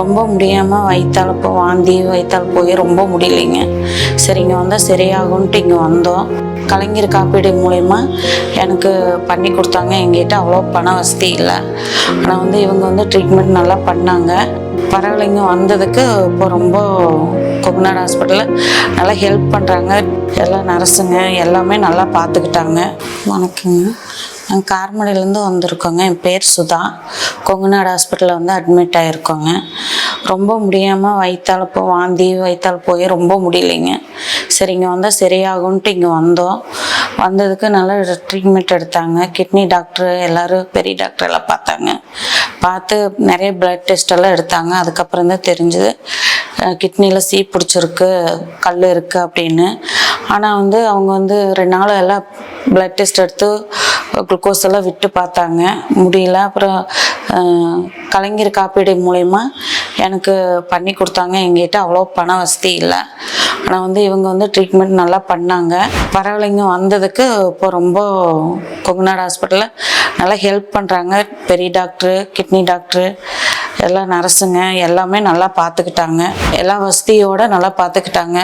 ரொம்ப முடியாமல் வயிற்றால் இப்போ வாந்தி வயிற்றால் போய் ரொம்ப முடியலைங்க. சரி இங்கே வந்தால் சரியாகும்ன்ட்டு இங்கே வந்தோம். கலைஞர் காப்பீடு மூலயமா எனக்கு பண்ணி கொடுத்தாங்க. எங்கிட்ட அவ்வளோ பண வசதி இல்லை. ஆனால் வந்து இவங்க வந்து ட்ரீட்மெண்ட் நல்லா பண்ணாங்க. பரவாயில்லைங்க வந்ததுக்கு இப்போ ரொம்ப கொங்கநாடு ஹாஸ்பிட்டலில் நல்லா ஹெல்ப் பண்ணுறாங்க எல்லாம் நர்ஸுங்க எல்லாமே நல்லா பார்த்துக்கிட்டாங்க வணக்கங்க. நாங்கள் கார்மடையிலேருந்து வந்திருக்கோங்க. என் பேர் சுதா. கொங்குநாடு ஹாஸ்பிட்டலில் வந்து அட்மிட் ஆகிருக்கோங்க ரொம்ப முடியாமல் வயிற்றால் இப்போ வாந்தி வயிற்றால் போய் ரொம்ப முடியலைங்க. சரி இங்கே வந்தால் சரியாகும்ன்ட்டு இங்கே வந்தோம். வந்ததுக்கு நல்லா ட்ரீட்மெண்ட் எடுத்தாங்க. கிட்னி டாக்டர் எல்லோரும் பெரிய டாக்டர் எல்லாம் பார்த்தாங்க. பார்த்து நிறைய பிளட் டெஸ்ட்டெல்லாம் எடுத்தாங்க. அதுக்கப்புறம் தான் தெரிஞ்சுது கிட்னியில் சீ பிடிச்சிருக்கு கல் இருக்குது அப்படின்னு. ஆனால் வந்து அவங்க வந்து ரெண்டு நாள் எல்லாம் பிளட் டெஸ்ட் எடுத்து குளுக்கோஸ் எல்லாம் விட்டு பார்த்தாங்க. முடியல. அப்புறம் கலைஞர் காப்பீடு மூலயமா எனக்கு பண்ணி கொடுத்தாங்க. எங்கிட்ட அவ்வளோ பண வசதி இல்லை. ஆனால் வந்து இவங்க வந்து ட்ரீட்மெண்ட் நல்லா பண்ணாங்க. பரவாயில்லைங்க வந்ததுக்கு இப்போ ரொம்ப கொங்குநாடு ஹாஸ்பிட்டலில் நல்லா ஹெல்ப் பண்ணுறாங்க பெரிய டாக்டரு கிட்னி டாக்டரு எல்லா நர்ஸுங்க எல்லாமே நல்லா பார்த்துக்கிட்டாங்க எல்லா வசதியோடு நல்லா பார்த்துக்கிட்டாங்க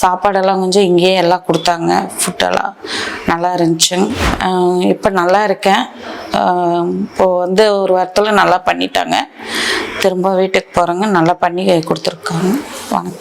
சாப்பாடெல்லாம் கொஞ்சம் இங்கேயே எல்லாம் கொடுத்தாங்க. ஃபுட்டெல்லாம் நல்லா இருந்துச்சுங்க இப்போ நல்லா இருக்கேன். இப்போது வந்து ஒரு வாரத்தில் நல்லா பண்ணிட்டாங்க. திரும்ப வீட்டுக்கு போகிறேங்க நல்லா பண்ணி கொடுத்துருக்காங்க. வணக்கம்.